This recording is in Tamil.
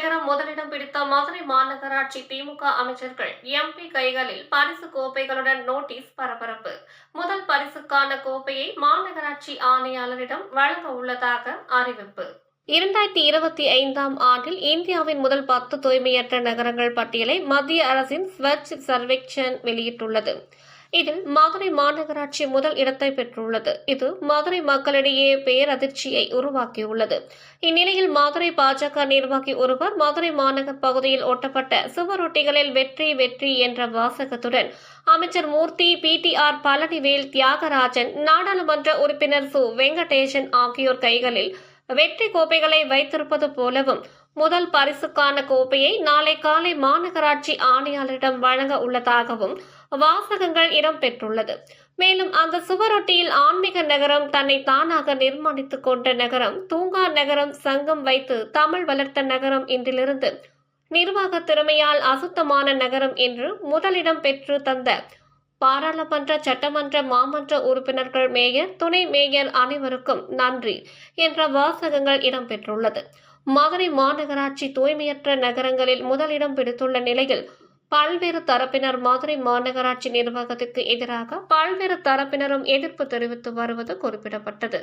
நகரம் முதலிடம் பிடித்த மதுரை மாநகராட்சி திமுக அமைச்சர்கள் எம்பி கைகளில் பரிசு கோப்பைகளுடன் நோட்டீஸ் பரபரப்பு. முதல் பரிசுக்கான கோப்பையை மாநகராட்சி ஆணையாளரிடம் வழங்க உள்ளதாக அறிவிப்பு. இரண்டாயிரத்தி இருபத்தி ஐந்தாம் ஆண்டில் இந்தியாவின் முதல் பத்து தூய்மையற்ற நகரங்கள் பட்டியலை மத்திய அரசின் ஸ்வச் சர்வேக்ஷன் வெளியிட்டுள்ளது. இதில் மதுரை மாநகராட்சி முதல் இடத்தை பெற்றுள்ளது. இது மதுரை மக்களிடையே பேரதிர்ச்சியை உருவாக்கியுள்ளது. இந்நிலையில் மதுரை பாஜக நிர்வாகி ஒருவர் மதுரை மாநகர் பகுதியில் ஒட்டப்பட்ட சுவரொட்டிகளில் வெற்றி வெற்றி என்ற வாசகத்துடன் அமைச்சர் மூர்த்தி பிடிஆர் பழனிவேல் தியாகராஜன் நாடாளுமன்ற உறுப்பினர் சு. வெங்கடேசன் ஆகியோர் கைகளில் வெற்றி கோப்பைகளை வைத்திருப்பது போலவும் முதல் பரிசுக்கான கோப்பையை நாளை காலை மாநகராட்சி ஆணையாளரிடம் வழங்க உள்ளதாகவும் வாசகங்கள் இடம்பெற்றுள்ளது மேலும் அந்த சுவரொட்டியில் ஆன்மீக நகரம் தன்னை தானாக நிர்மாணித்துக் கொண்ட நகரம் தூங்கா நகரம் சங்கம் வைத்து தமிழ் வளர்த்த நகரம் இன்றிலிருந்து நிர்வாக திறமையால் அசுத்தமான நகரம் என்று முதலிடம் பெற்று தந்த பாராளுமன்ற சட்டமன்ற மாமன்ற உறுப்பினர்கள் மேயர் துணை மேயர் அனைவருக்கும் நன்றி என்ற வாசகங்கள் இடம்பெற்றுள்ளது. மதுரை மாநகராட்சி தூய்மையற்ற நகரங்களில் முதலிடம் பிடித்துள்ள நிலையில் பல்வேறு தரப்பினர் மதுரை மாநகராட்சி நிர்வாகத்திற்கு எதிராக பல்வேறு தரப்பினரும் எதிர்ப்பு தெரிவித்து வருவது குறிப்பிடப்பட்டது